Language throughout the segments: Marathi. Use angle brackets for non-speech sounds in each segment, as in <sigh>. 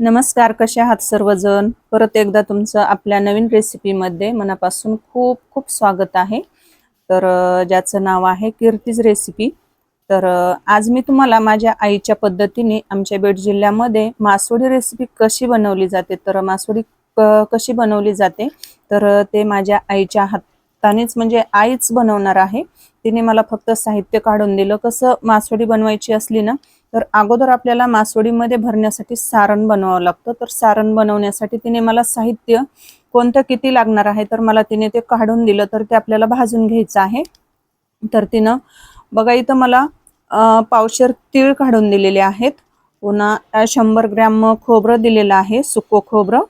नमस्कार कसे आहात सर्वजण? परत एकदा तुमचं आपल्या नवीन रेसिपीमध्ये मनापासून खूप खूप स्वागत आहे. तर ज्याचं नाव आहे कीर्तीज रेसिपी तर आज मी तुम्हाला माझ्या आईच्या पद्धतीने आमच्या बीड जिल्ह्यामध्ये मासवडी रेसिपी कशी बनवली जाते तर मासवडी कशी बनवली जाते तर ते माझ्या आईच्या हातानेच म्हणजे आईच बनवणार आहे. तिने मला फक्त साहित्य काढून दिलं. कसं मासवडी बनवायची असली ना तर अगोदर आपल्याला मासवडीमध्ये भरण्यासाठी सारण बनवावं लागतं. तर सारण बनवण्यासाठी तिने मला साहित्य कोणतं किती लागणार आहे तर मला तिने ते काढून दिलं तर ते आपल्याला भाजून घ्यायचं आहे. तर तिनं बघा इथं मला पावशेर तीळ काढून दिलेले आहेत. पुन्हा शंभर ग्रॅम खोबरं दिलेलं आहे सुको खोबरं.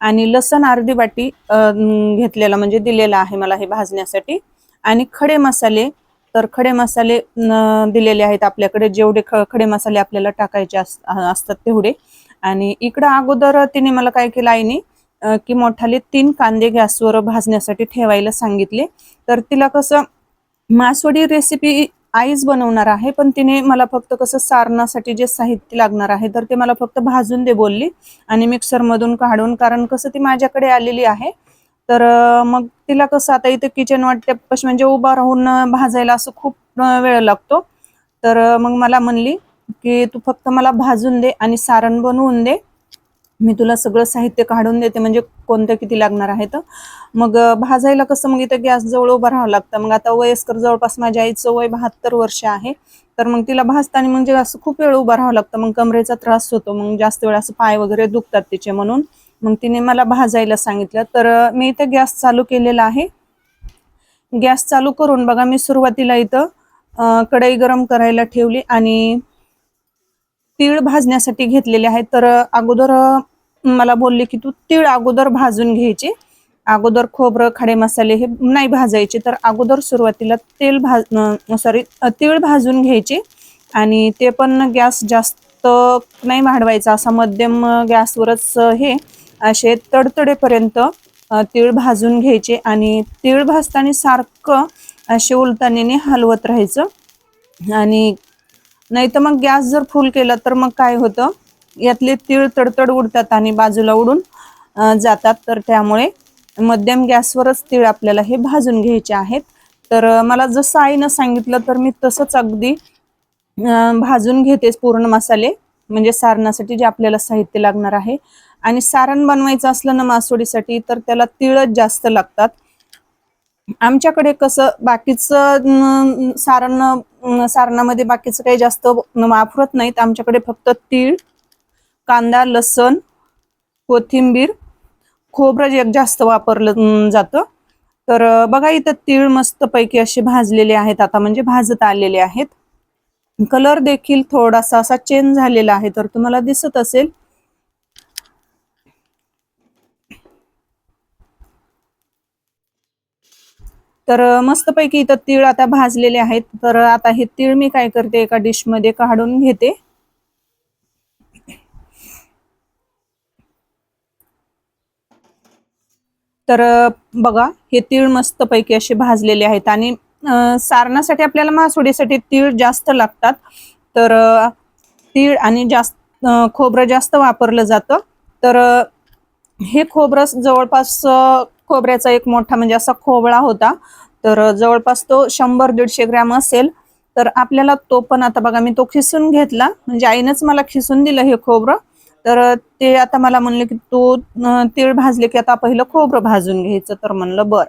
आणि लसण अर्धी वाटी घेतलेलं घेतलेला म्हणजे दिलेलं आहे मला हे भाजण्यासाठी. आणि खडे मसाले तर खडे मसाले दिलेले आहेत आपल्याकडे. जेवढे ख खडे मसाले आपल्याला टाकायचे अस- असतात तेवढे. आणि इकडं अगोदर तिने मला काय केलं आईने की मोठाले तीन कांदे गॅसवर भाजण्यासाठी ठेवायला सांगितले. तर तिला कसं मासवडी रेसिपी आईच बनवणार आहे पण तिने मला फक्त कसं सारणासाठी जे साहित्य लागणार आहे तर ते मला फक्त भाजून दे बोलली. आणि मिक्सरमधून काढून कारण कसं ती माझ्याकडे आलेली आहे. तर मग तिला कसं आता इथे किचन वाटते म्हणजे उभा राहून भाजायला असं खूप वेळ लागतो. तर मग मला म्हणली की तू फक्त मला भाजून दे आणि सारण बनवून दे. मी तुला सगळं साहित्य काढून देते म्हणजे कोणतं किती लागणार आहे तर. मग भाजायला कसं मग इथं गॅस जवळ उभं राहावं लागतं. मग आता वयस्कर जवळपास माझ्या आईचं वय बहात्तर वर्ष आहे. तर मग तिला भाजताना म्हणजे असं खूप वेळ उभं राहावं लागतं. मग कमरेचा त्रास होतो. मग जास्त वेळ असं पाय वगैरे दुखतात तिचे म्हणून. मग तिने मला भाजायला सांगितलं. तर मी इथं गॅस चालू केलेला आहे. गॅस चालू करून बघा मी सुरुवातीला इथं कढई गरम करायला ठेवली आणि तीळ भाजण्यासाठी घेतलेले आहेत. तर अगोदर मला बोलले की तू तीळ अगोदर भाजून घ्यायचे. अगोदर खोबरं खडे मसाले हे नाही भाजायचे. तर अगोदर सुरुवातीला तेल भाज सॉरी तीळ भाजून घ्यायचे आणि ते पण गॅस जास्त नाही वाढवायचा. असा मध्यम गॅसवरच हे असे तडतडेपर्यंत तीळ भाजून घ्यायचे आणि तीळ भाजताना सारखं असे उलटणीने हलवत राहायचं. आणि नाही तर मग गॅस जर फुल केला तर मग काय होतं? यातले तीळ तडतड उडतात आणि बाजूला उडून जातात. तर त्यामुळे मध्यम गॅसवरच तीळ आपल्याला हे भाजून घ्यायचे आहेत. तर मला जसं आईनं सांगितलं तर मी तसंच अगदी भाजून घेतेच पूर्ण मसाले. म्हणजे सारणासाठी जे आपल्याला साहित्य लागणार आहे. आणि सारण बनवायचं असलं ना मासोडीसाठी तर त्याला तिळच जास्त लागतात. आमच्याकडे कसं बाकीचं सारण सारणामध्ये बाकीचं काही जास्त वापरत नाहीत. आमच्याकडे फक्त तीळ कांदा लसण कोथिंबीर खोबरं जे जास्त वापरलं जातं. तर बघा इथं तीळ मस्तपैकी असे भाजलेले आहेत. आता म्हणजे भाजत आलेले आहेत. कलर देखील थोडासा असा चेंज झालेला आहे. तर तुम्हाला दिसत असेल तर मस्तपैकी इथं तीळ आता भाजलेले आहेत. तर आता हे तीळ मी काय करते एका डिशमध्ये काढून घेते. तर बघा हे तीळ मस्तपैकी असे भाजलेले आहेत. आणि सारणासाठी आपल्याला मासोडीसाठी तीळ जास्त लागतात. तर तीळ आणि जास्त खोबरं जास्त वापरलं जातं. तर हे खोबरं जवळपास खोबऱ्याचा एक मोठा म्हणजे असा खोबळा होता. तर जवळपास तो शंभर दीडशे ग्रॅम असेल. तर आपल्याला तो पण आता बघा मी तो खिसून घेतला. म्हणजे आईनंच मला खिसून दिलं हे खोबरं. तर ते आता मला म्हणले की तू तीळ भाजले की आता पहिलं खोबरं भाजून घ्यायचं. तर म्हणलं बर.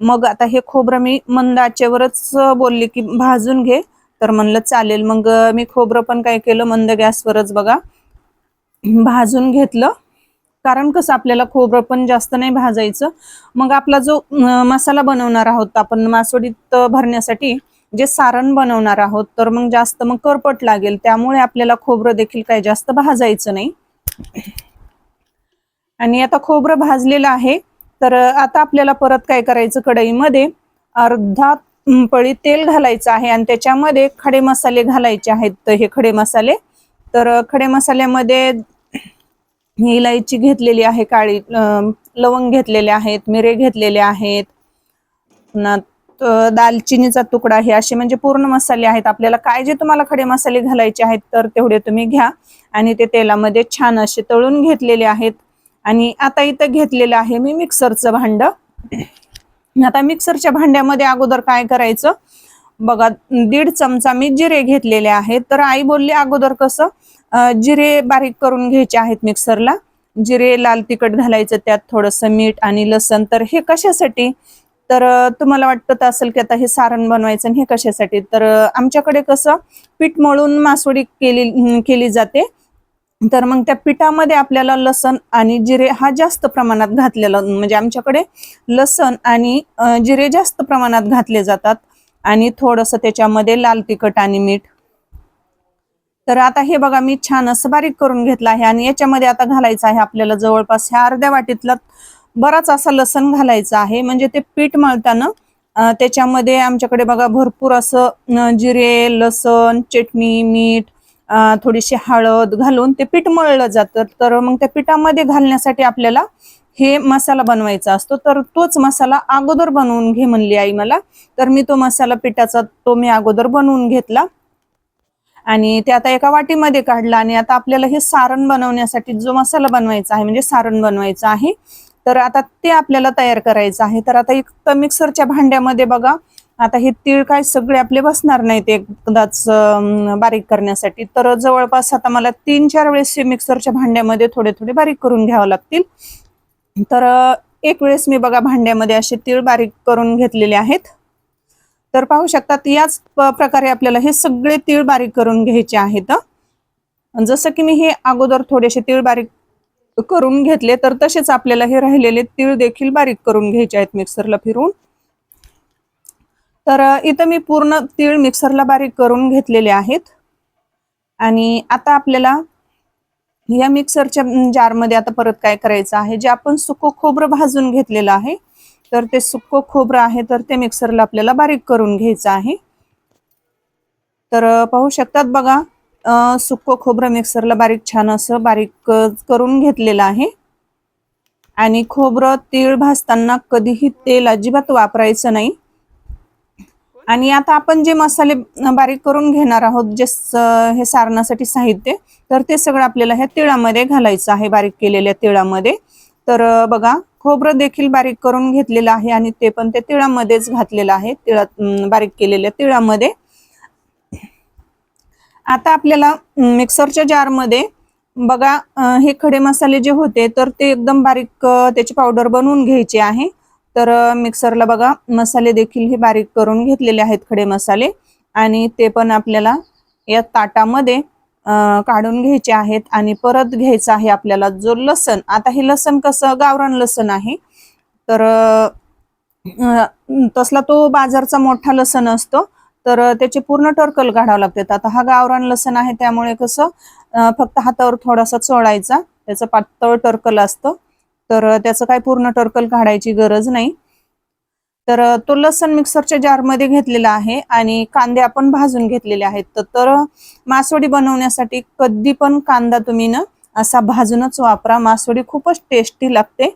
मग आता हे खोबरं मी मंद आचेवरच बोलले की भाजून घे. तर म्हणलं चालेल. मग मी खोबरं पण काय केलं मंद गॅसवरच बघा भाजून घेतलं. कारण कसं आपल्याला खोबरं पण जास्त नाही भाजायचं. मग आपला जो मसाला बनवणार आहोत आपण मासोडीत भरण्यासाठी जे सारण बनवणार आहोत तर मग जास्त मग करपट लागेल. त्यामुळे आपल्याला खोबरं देखील काही जास्त भाजायचं नाही. आणि आता खोबरं भाजलेलं आहे. तर आता आपल्याला परत काय करायचं? कढईमध्ये अर्धा पळी तेल घालायचं आहे आणि त्याच्यामध्ये खडे मसाले घालायचे आहेत. हे खडे मसाले. तर खडे मसाल्यामध्ये ही इलायची घेतलेली आहे काळी लवंग घेतलेले आहेत मिरे घेतलेले आहेत. पुन्हा दालचिनीचा तुकडा हे असे म्हणजे पूर्ण मसाले आहेत. आपल्याला काय जे तुम्हाला खडे मसाले घालायचे आहेत तर तेवढे तुम्ही घ्या. आणि ते तेलामध्ये छान असे तळून घेतलेले आहेत. आणि आता इथं घेतलेलं आहे मी मिक्सरचं भांड. आता मिक्सरच्या भांड्यामध्ये अगोदर काय करायचं? बघा दीड चमचा मी जिरे घेतलेले आहेत. तर आई बोलली अगोदर कसं जिरे बारीक करून घ्यायचे आहेत मिक्सरला. जिरे लाल तिखट घालायचं त्यात थोडंसं मीठ आणि लसण. तर हे कशासाठी? तर तुम्हाला वाटत असेल की आता हे सारण बनवायचं आणि हे कशासाठी? तर आमच्याकडे कसं पीठ मळून मासवडी केली केली जाते. तर मग त्या पिठामध्ये आपल्याला लसण आणि जिरे हा जास्त प्रमाणात घातलेला म्हणजे आमच्याकडे लसण आणि जिरे जास्त प्रमाणात घातले जातात. आणि थोडंसं त्याच्यामध्ये लाल तिखट आणि मीठ तर आता हे बघा मी छान असं बारीक करून घेतलं आहे आणि याच्यामध्ये आता घालायचं आहे आपल्याला जवळपास ह्या अर्ध्या वाटीतला बराच असा लसण घालायचा आहे. म्हणजे ते पीठ मळताना त्याच्यामध्ये आमच्याकडे बघा भरपूर असं जिरे लसण चटणी मीठ थोडीशी हळद घालून ते पीठ मळलं जातं. तर मग त्या पिठामध्ये घालण्यासाठी आपल्याला हे मसाला बनवायचा असतो. तर तोच मसाला अगोदर बनवून घे म्हणली आई मला. तर मी तो मसाला पिठाचा तो मी अगोदर बनवून घेतला. आणि ते आता एका वाटीमध्ये काढलं आणि आता आपल्याला हे सारण बनवण्यासाठी जो मसाला बनवायचा आहे म्हणजे सारण बनवायचं आहे तर आता ते आपल्याला तयार करायचं आहे. तर आता एक मिक्सरच्या भांड्यामध्ये बघा आता हे तीळ काय सगळे आपले बसणार नाहीत एकदाच बारीक करण्यासाठी. तर जवळपास आता मला तीन चार वेळेस मिक्सरच्या भांड्यामध्ये थोडे थोडे बारीक करून घ्यावं लागतील. तर एक वेळेस मी बघा भांड्यामध्ये असे तीळ बारीक करून घेतलेले आहेत. तर पाहू शकतात याच प्रकारे आपल्याला हे सगळे तीळ बारीक करून घ्यायचे आहेत. जसं की मी हे अगोदर थोडेसे तीळ बारीक करून घेतले तर तसेच आपल्याला हे राहिलेले तीळ देखील बारीक करून घ्यायचे आहेत मिक्सरला फिरून. तर इथं मी पूर्ण तीळ मिक्सरला बारीक करून घेतलेले आहेत. आणि आता आपल्याला या मिक्सरच्या जारमध्ये आता परत काय करायचं आहे? जे आपण सुकं खोबरं भाजून घेतलेलं आहे तर ते सुक्को खोबरं आहे तर ते मिक्सरला आपल्याला बारीक करून घ्यायचं आहे. तर पाहू शकतात बघा सुक्को खोबरं मिक्सरला बारीक छान असं बारीक करून घेतलेलं आहे. आणि खोबरं तीळ भाजताना कधीही तेल अजिबात वापरायचं नाही. आणि आता आपण जे मसाले बारीक करून घेणार आहोत जे हे सारणासाठी साहित्य तर ते सगळं आपल्याला ह्या तिळामध्ये घालायचं आहे बारीक केलेल्या तिळामध्ये. तर बघा खोबरं देखील बारीक करून घेतलेलं आहे आणि ते पण त्या तिळामध्येच घातलेलं आहे. तिळात बारीक केलेल्या तिळामध्ये. आता आपल्याला मिक्सरच्या जारमध्ये बघा हे खडे मसाले जे होते तर ते एकदम बारीक त्याची पावडर बनवून घ्यायची आहे. तर मिक्सरला बघा मसाले देखील हे बारीक करून घेतलेले आहेत खडे मसाले. आणि ते पण आपल्याला या ताटामध्ये काढून घ्यायचे आहेत आणि परत घ्यायचं आहे आपल्याला जो लसण. आता हे लसण कसं गावरान लसण आहे. तर तसला तो बाजारचा मोठा लसण असतो. तर त्याचे पूर्ण टर्कल काढावं लागतात आता हा गावरान लसण आहे त्यामुळे कसं फक्त हातावर थोडासा चोळायचा. त्याचं पातळ टर्कल असतं. तर त्याचं काय पूर्ण टर्कल काढायची गरज नाही. तर तो लसण मिक्सरच्या जारमध्ये घेतलेला आहे आणि कांदे आपण भाजून घेतलेले आहेत. तर- तर मासवडी बनवण्यासाठी कधी पण कांदा तुम्ही ना असा भाजूनच वापरा. मासवडी खूपच टेस्टी लागते.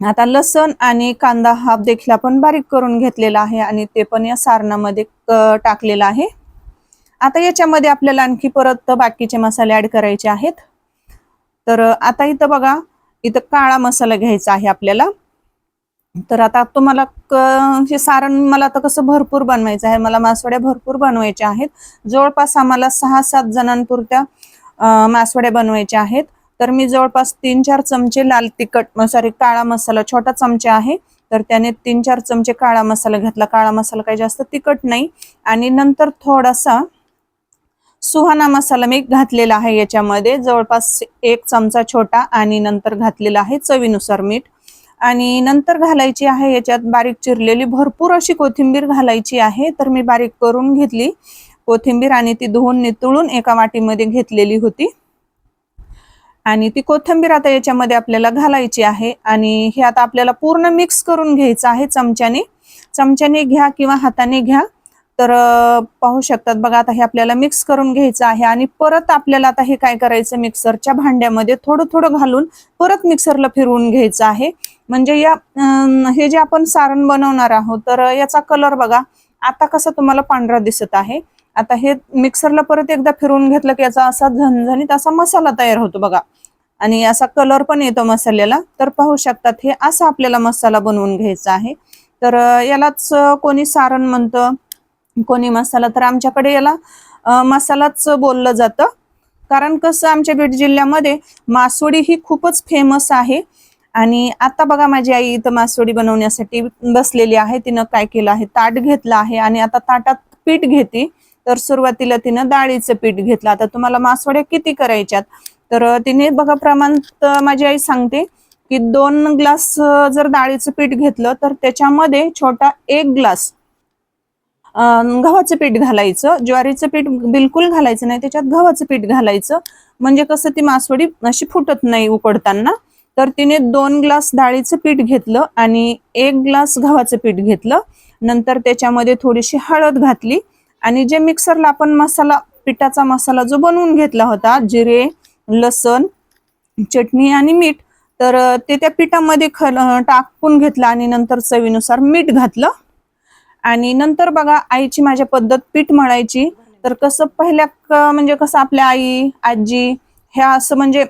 आता लसण आणि कांदा हा देखील आपण बारीक करून घेतलेला आहे आणि ते पण या सारणामध्ये टाकलेलं टाकलेला आहे. आता याच्यामध्ये आपल्याला आणखी परत बाकीचे मसाले ऍड करायचे आहेत. तर आता इथं बघा इथं काळा मसाला घ्यायचा आहे आपल्याला. तर आता तुम्हाला हे सारण मला आता कसं भरपूर बनवायचं आहे मला मासवड्या भरपूर बनवायच्या आहेत. जवळपास आम्हाला सहा सात जणांपुरत्या मासवड्या बनवायच्या आहेत. तर मी जवळपास तीन चार चमचे लाल तिखट सॉरी काळा मसाला छोटा चमचा आहे. तर त्याने तीन चार चमचे काळा मसाला घेतला. काळा मसाला काही जास्त तिखट नाही. आणि नंतर थोडासा सुहाना मसाला मी घातलेला आहे याच्यामध्ये. जवळपास एक चमचा छोटा आणि नंतर घातलेला आहे चवीनुसार मीठ. आणि नंतर घालायची आहे याच्यात बारीक चिरलेली भरपूर अशी कोथिंबीर घालायची आहे. तर मी बारीक करून घेतली कोथिंबीर आणि ती धुवून नितळून एका वाटीमध्ये घेतलेली होती. आणि ती कोथिंबीर आता याच्यामध्ये आपल्याला घालायची आहे आणि हे आता आपल्याला पूर्ण मिक्स करून घ्यायचं आहे चमच्याने. चमच्याने घ्या किंवा हाताने घ्या. तर पाहू शकतात. बघा आता हे आपल्याला मिक्स करून घ्यायचं आहे आणि परत आपल्याला आता हे काय करायचं मिक्सरच्या भांड्यामध्ये थोडं थोडं घालून परत मिक्सरला फिरवून घ्यायचं आहे. म्हणजे या हे जे आपण सारण बनवणार आहोत तर याचा कलर बघा. आता कसं तुम्हाला पांढरा दिसत आहे. आता हे मिक्सरला परत एकदा फिरवून घेतलं की याचा असा झणझणीत असा मसाला तयार होतो बघा. आणि असा कलर पण येतो मसाल्याला. तर पाहू शकतात हे असा आपल्याला मसाला बनवून घ्यायचा आहे. तर यालाच कोणी सारण म्हणतं. कोणी मसाला तर आमच्याकडे याला मसालाच बोललं जातं. कारण कसं आमच्या बीड जिल्ह्यामध्ये मासोडी ही खूपच फेमस आहे. आणि आता बघा माझी आई इथं मासोडी बनवण्यासाठी बसलेली आहे. तिनं काय केलं आहे? ताट घेतलं आहे आणि आता ताटात पीठ घेते. तर सुरुवातीला तिनं डाळीचं पीठ घेतलं. आता तुम्हाला मासवड्या किती करायच्यात? तर तिने बघा प्रमाण माझी आई सांगते की दोन ग्लास जर डाळीचं पीठ घेतलं तर त्याच्यामध्ये छोटा एक ग्लास गव्हाचं पीठ घालायचं. ज्वारीचं पीठ बिलकुल घालायचं नाही. त्याच्यात गव्हाचं पीठ घालायचं. म्हणजे कसं ती मासवडी अशी फुटत नाही उकडताना. तर तिने दोन ग्लास डाळीचं पीठ घेतलं आणि एक ग्लास गव्हाचं पीठ घेतलं. नंतर त्याच्यामध्ये थोडीशी हळद घातली. आणि जे मिक्सरला आपण मसाला पिठाचा मसाला जो बनवून घेतला होता जिरे लसण चटणी आणि मीठ तर ते त्या पिठामध्ये ख टाकून घेतलं आणि नंतर चवीनुसार मीठ घातलं. आणि नंतर बघा आईची माझ्या पद्धत पीठ मळायची. तर कसं पहिल्या म्हणजे कसं आपल्या आई आजी ह्या असं म्हणजे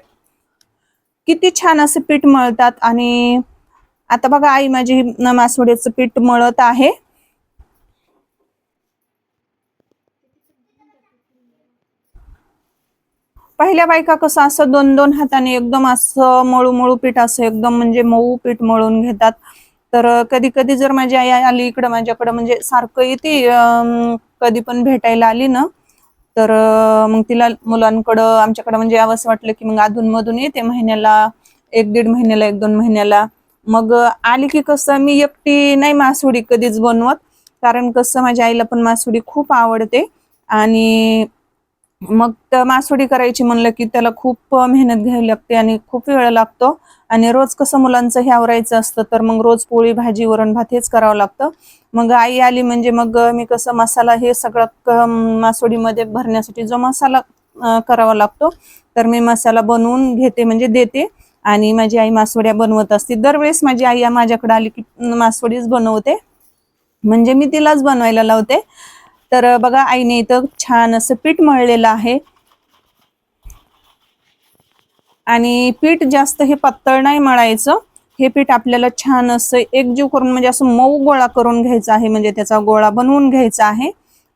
किती छान असं पीठ मळतात. आणि आता बघा आई माझी मासवड्याचं पीठ मळत आहे. पहिल्या बायका कसं असं दोन दोन हाताने एकदम असं मळू मळू पीठ असं एकदम म्हणजे मऊ पीठ मळून घेतात. तर कधी कधी जर माझी आई आली इकडं माझ्याकडं म्हणजे सारखं येते कधी पण भेटायला आली ना तर मग तिला मुलांकडं आमच्याकडं म्हणजे यावंसं वाटलं की मग अधूनमधून येते महिन्याला एक दीड महिन्याला एक दोन महिन्याला. मग आली की कसं मी एकटी नाही मासुडी कधीच बनवत कारण कसं माझ्या आईला पण मासुडी खूप आवडते आणि मग त्या करायची म्हणलं की त्याला खूप मेहनत घ्यावी लागते आणि खूप वेळ लागतो. आणि रोज कसं मुलांचं हे आवरायचं असतं तर मग रोज पोळी भाजी वरण भात हेच करावं लागतं. मग आई आली म्हणजे मग मी कसं मसाला हे सगळं मासोडीमध्ये भरण्यासाठी जो मसाला करावा लागतो तर मी मसाला बनवून घेते म्हणजे देते. आणि माझी आई मासवड्या बनवत असते. दरवेळेस माझी आई माझ्याकडे आली की मासवडीच बनवते. म्हणजे मी तिलाच बनवायला लावते. तर बघा आईने इथं छान असं पीठ मळलेलं आहे. आणि पीठ जास्त हे पातळ नाही मळायचं. हे पीठ आपल्याला छान असं एकजीव करून म्हणजे असं मऊ गोळा करून घ्यायचा आहे म्हणजे त्याचा गोळा बनवून घ्यायचा आहे.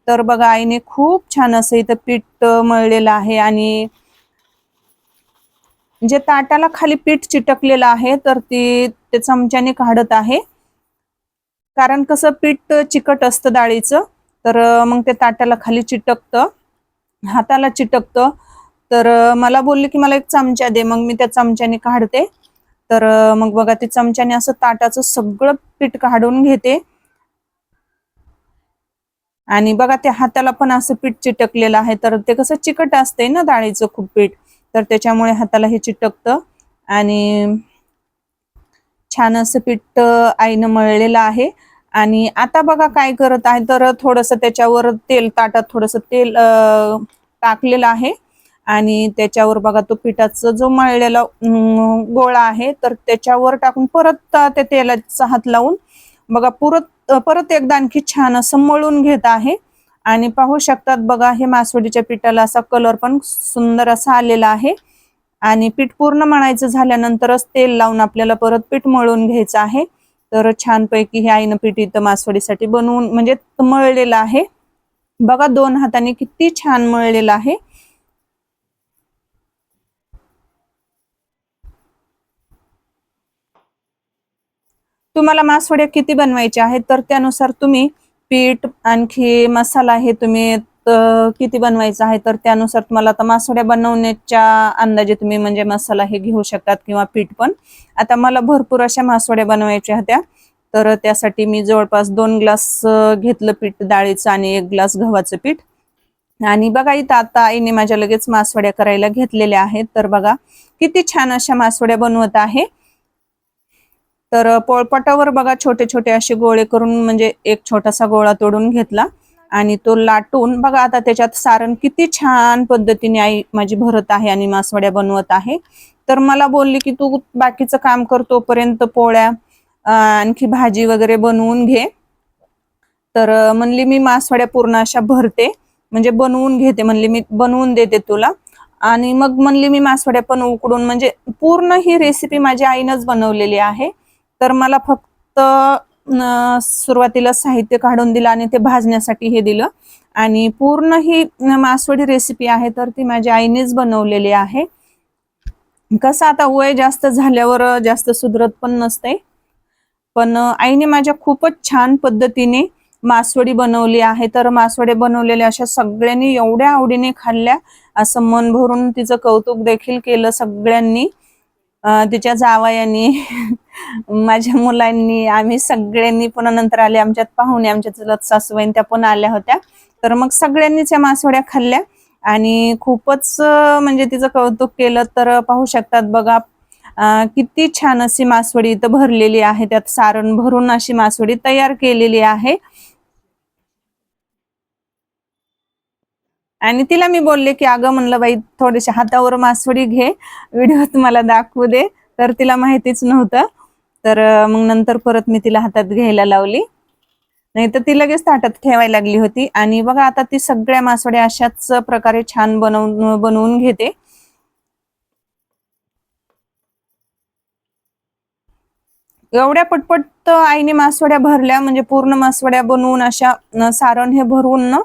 तर बघा आईने खूप छान असं इथं पीठ मळलेलं आहे. आणि जे ताटाला खाली पीठ चिटकलेलं आहे तर ती ते चमच्याने काढत आहे. कारण कसं पीठ चिकट असतं डाळीचं. तर मग ते ताटाला खाली चिटकतं. हाताला चिटकतं. तर मला बोलले की मला एक चमचा दे मग मी त्या चमच्याने काढते. तर मग बघा ते चमच्याने असं ताटाचं सगळं पीठ काढून घेते. आणि बघा ते हाताला पण असं पीठ चिटकलेलं आहे. तर ते कसं चिकट असतंय ना डाळीचं खूप पीठ? तर त्याच्यामुळे हाताला हे चिटकतं. आणि छान असं पीठ आईनं मळलेलं आहे. आणि आता बघा काय करत आहे. तर थोडंसं त्याच्यावर तेल ताटात थोडंसं तेल टाकलेलं आहे. आणि त्याच्यावर बघा तो पिठाचा जो मळलेला गोळा आहे तर त्याच्यावर टाकून परत त्या तेलाचा हात लावून बघा परत परत एकदा आणखी छान असं मळून घेत आहे. आणि पाहू शकतात बघा हे मासवडीच्या पिठाला असा कलर पण सुंदर असा आलेला आहे. आणि पीठ पूर्ण मळायचं झाल्यानंतरच तेल लावून आपल्याला परत पीठ मळून घ्यायचं आहे. तर छानपैकी हे आईनं पिठी इथं मासवडीसाठी बनवून म्हणजे मळलेलं आहे. बघा दोन हाताने किती छान मळलेलं आहे. तुम्हाला मासवड्या किती बनवायच्या आहेत तर त्यानुसार तुम्ही पीठ आणखी मसाला हे तुम्ही किती बनवायचं आहे तर त्यानुसार तुम्हाला आता मासोड्या बनवण्याच्या अंदाजे तुम्ही म्हणजे मसाला हे घेऊ शकतात किंवा पीठ पण. आता मला भरपूर अशा मासोड्या बनवायच्या होत्या. तर त्यासाठी मी जवळपास दोन ग्लास घेतलं पीठ डाळीचं आणि एक ग्लास गव्हाचं पीठ. आणि बघा इथं आता आईने माझ्या लगेच मासवड्या करायला घेतलेल्या आहेत. तर बघा किती छान अशा मासवड्या बनवत आहे. तर पोळपाटावर बघा छोटे छोटे असे गोळे करून म्हणजे एक छोटासा गोळा तोडून घेतला. आणि तो लाटून बघा आता त्याच्यात सारण किती छान पद्धतीने आई माझी भरत आहे आणि मासवड्या बनवत आहे. तर मला बोलली की तू बाकीचं काम कर तोपर्यंत पोळ्या आणखी भाजी वगैरे बनवून घे. तर म्हणली मी मासवड्या पूर्ण अशा भरते म्हणजे बनवून घेते म्हणली मी बनवून देते तुला. आणि मग म्हणली मी मासवड्या पण उकडून म्हणजे पूर्ण ही रेसिपी माझ्या आईनंच बनवलेली आहे. तर मला फक्त सुरुवातीला साहित्य काढून दिलं आणि ते भाजण्यासाठी हे दिलं. आणि पूर्ण ही मासवडी रेसिपी आहे तर ती माझ्या आईनेच बनवलेली आहे. कसं आता वय जास्त झाल्यावर जास्त सुधरत पण नसते. पण आईने माझ्या खूपच छान पद्धतीने मासवडी बनवली आहे. तर मासवडे बनवलेल्या अशा सगळ्यांनी एवढ्या आवडीने खाल्ल्या असं मन भरून तिचं कौतुक देखील केलं सगळ्यांनी. तिच्या जावयांनी <laughs> माझ्या मुलांनी आम्ही सगळ्यांनी पुन्हा नंतर आले आमच्यात पाहुणे आमच्या चलत सासूबाईन त्या पण आल्या होत्या. तर मग सगळ्यांनीच या मासवड्या खाल्ल्या आणि खूपच म्हणजे तिचं कौतुक केलं तर पाहू शकतात बघा किती छान अशी मासवडी इथं भरलेली आहे. त्यात सारण भरून अशी मासवडी तयार केलेली आहे. आणि तिला मी बोलले की अगं म्हणलं बाई थोडीशी हातावर मासवडी घे व्हिडिओ तुम्हाला दाखवू दे. तर तिला माहितीच नव्हतं. तर मग नंतर परत मी तिला हातात घ्यायला लावली. नाही तर ती लगेच ताटात ठेवायला लागली होती. आणि बघा आता ती सगळ्या मासवड्या अशाच प्रकारे छान बनवून बनवून घेते. एवढ्या पटपट आईने मासवड्या भरल्या म्हणजे पूर्ण मासवड्या बनवून अशा सारण हे भरून ना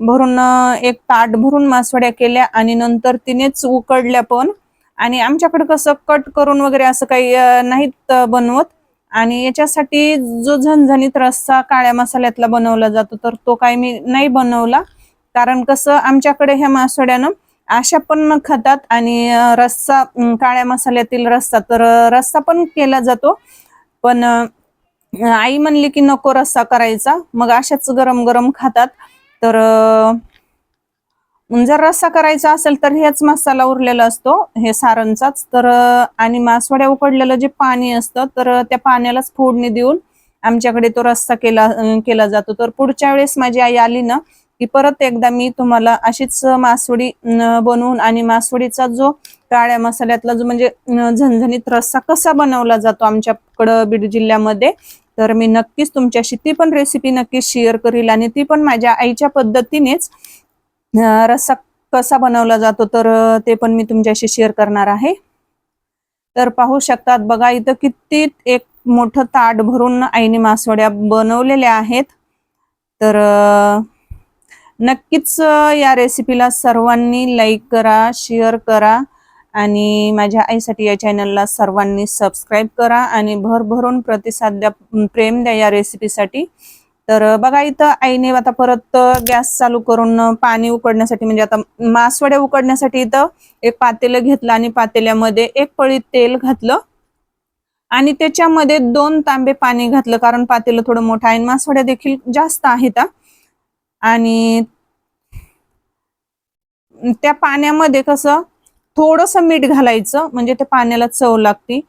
भरून एक ताट भरून मासवड्या केल्या आणि नंतर तिनेच उकडल्या पण. आणि आमच्याकडे कसं कट करून वगैरे असं काही नाहीत बनवत. आणि याच्यासाठी जो झणझणीत रस्सा काळ्या मसाल्यातला बनवला जातो तर तो काही मी नाही बनवला. कारण कसं आमच्याकडे ह्या मासवड्यानं अशा पण खातात आणि रस्सा काळ्या मसाल्यातील रस्सा तर रस्सा पण केला जातो. पण आई म्हणली की नको रस्सा करायचा. मग अशाच गरम गरम खातात. तर जर रस्सा करायचा असेल तर हेच मसाला उरलेला असतो हे सारणचाच. तर आणि मासवड्या उकडलेलं जे पाणी असतं तर त्या पाण्यालाच फोडणी देऊन आमच्याकडे तो रस्सा केला केला जातो. तर पुढच्या वेळेस माझी आई आली ना की परत एकदा मी तुम्हाला अशीच मासवडी बनवून आणि मासवडीचा जो काळ्या मसाल्यातला जो म्हणजे झणझणीत रस्सा कसा बनवला जातो आमच्याकडं बीड जिल्ह्यामध्ये तर मी नक्कीच तुमच्याशी ती पण रेसिपी नक्कीच शेअर करील आणि ती पण माझ्या आईच्या पद्धतीनेच रस्सा कसा बनवला जातो तर ते पण मी तुमच्याशी शेअर करणार आहे. तर पाहू शकतात बघा इथं किती एक मोठं ताट भरून आईने मासवड्या बनवलेल्या आहेत. तर नक्कीच या रेसिपीला सर्वांनी लाईक करा शेअर करा. आणि माझ्या आईसाठी या चॅनलला सर्वांनी सबस्क्राईब करा आणि भरभरून प्रतिसाद द्या प्रेम द्या या रेसिपीसाठी तर बघा इथं आईने आता परत गॅस चालू करून पाणी उकडण्यासाठी म्हणजे आता मासवड्या उकडण्यासाठी इथं एक पातेलं घेतलं आणि पातेल्यामध्ये एक पळी तेल घातलं. आणि त्याच्यामध्ये दोन तांबे पाणी घातलं कारण पातेलं थोडं मोठं आहे आणि मासवड्या देखील जास्त आहेत आणि त्या पाण्यामध्ये कसं थोडस मीठ घालायचं म्हणजे ते पाण्याला चव लागते.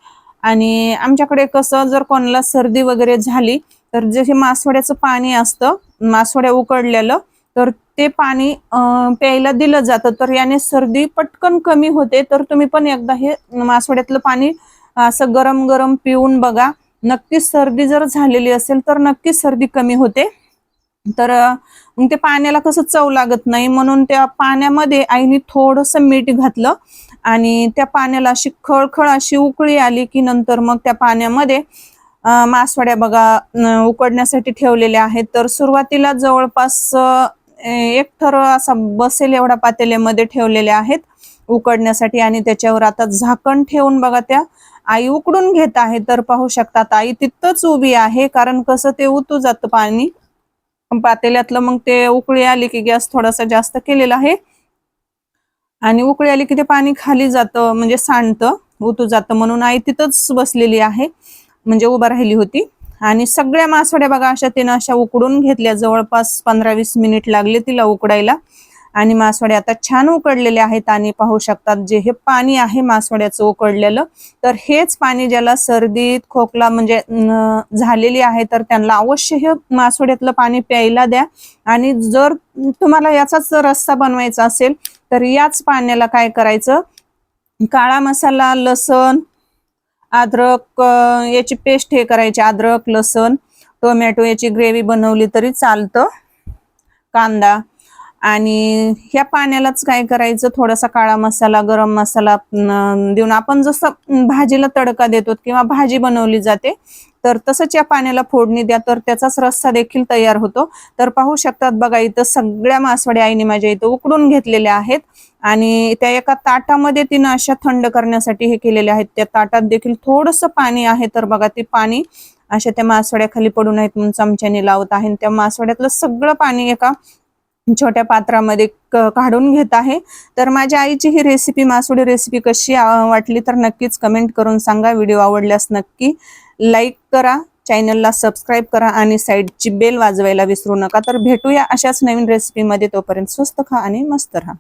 आणि आमच्याकडे कसं जर कोणाला सर्दी वगैरे झाली तर जे हे मासवड्याचं पाणी असतं मासवड्या उकडलेलं तर ते पाणी प्यायला दिलं जातं. तर याने सर्दी पटकन कमी होते तर तुम्ही पण एकदा हे मासवड्यातलं पाणी असं गरम गरम पिऊन बघा. नक्कीच सर्दी जर झालेली असेल तर नक्कीच सर्दी कमी होते. तर मग ते पाण्याला कसं चव लागत नाही म्हणून त्या पाण्यामध्ये आईने थोडस मीठ घातलं आणि त्या पाण्याला अशी खळखळ अशी उकळी आली की नंतर मग त्या पाण्यामध्ये मासवाड्या मासवड्या बघा उकडण्यासाठी ठेवलेल्या आहेत. तर सुरुवातीला जवळपास एक थर असा बसेल एवढा पातेल्यामध्ये ठेवलेल्या आहेत उकडण्यासाठी आणि त्याच्यावर आता झाकण ठेवून बघा त्या आई उकडून घेत आहे. तर पाहू शकतात आई तिथंच उभी आहे कारण कसं ते उतू जातं पाणी. पातेल्यातलं मग ते उकळी आली की गॅस थोडासा जास्त केलेला आहे. आणि उकळी आली की ते पाणी खाली जातं म्हणजे सांडतं उतू जातं म्हणून आई तिथंच बसलेली आहे म्हणजे उभा राहिली होती. आणि सगळ्या मासवड्या बघा अशा तिनं अशा उकडून घेतल्या जवळपास पंधरा वीस मिनिट लागले तिला उकडायला. आणि मासवडे आता छान उकडलेले आहेत. आणि पाहू शकतात जे हे पाणी आहे मासवड्याचं उकडलेलं. तर हेच पाणी ज्याला सर्दीत खोकला म्हणजे झालेली आहे तर त्यांना अवश्य हे मासवड्यातलं पाणी प्यायला द्या. आणि जर तुम्हाला याचाच रस्सा बनवायचा असेल तर याच पाण्याला काय करायचं? काळा मसाला लसण अद्रक याची पेस्ट हे करायची अद्रक लसण टोमॅटो याची ग्रेव्ही बनवली तरी चालतं. कांदा आणि ह्या पाण्यालाच काय करायचं? थोडासा काळा मसाला गरम मसाला देऊन आपण जसं भाजीला तडका देतो किंवा भाजी बनवली जाते तर तसंच या पाण्याला फोडणी द्या तर त्याचाच रस्सा देखील तयार होतो. तर पाहू शकतात बघा इथं सगळ्या मासवड्या आईने माझ्या इथं उकडून घेतलेल्या आहेत आणि त्या एका ताटामध्ये तिनं अशा थंड करण्यासाठी हे केलेले आहेत. त्या ताटात देखील थोडंसं पाणी आहे तर बघा ते पाणी अशा त्या मासवड्या खाली पडून आहेत म्हणून चमच्याने लावत आहे आणि त्या मासवड्यातलं सगळं पाणी एका छोट्या पात्रामध्ये क- काढून घेत आहे. तर माझ्या आईची ही रेसिपी मासुडी रेसिपी कशी वाटली तर नक्कीच कमेंट करून सांगा. व्हिडिओ आवडल्यास नक्की लाईक करा. चॅनलला सबस्क्राईब करा आणि साईडची बेल वाजवायला विसरू नका. तर भेटूया अशाच नवीन रेसिपीमध्ये तोपर्यंत स्वस्त खा आणि मस्त राहा.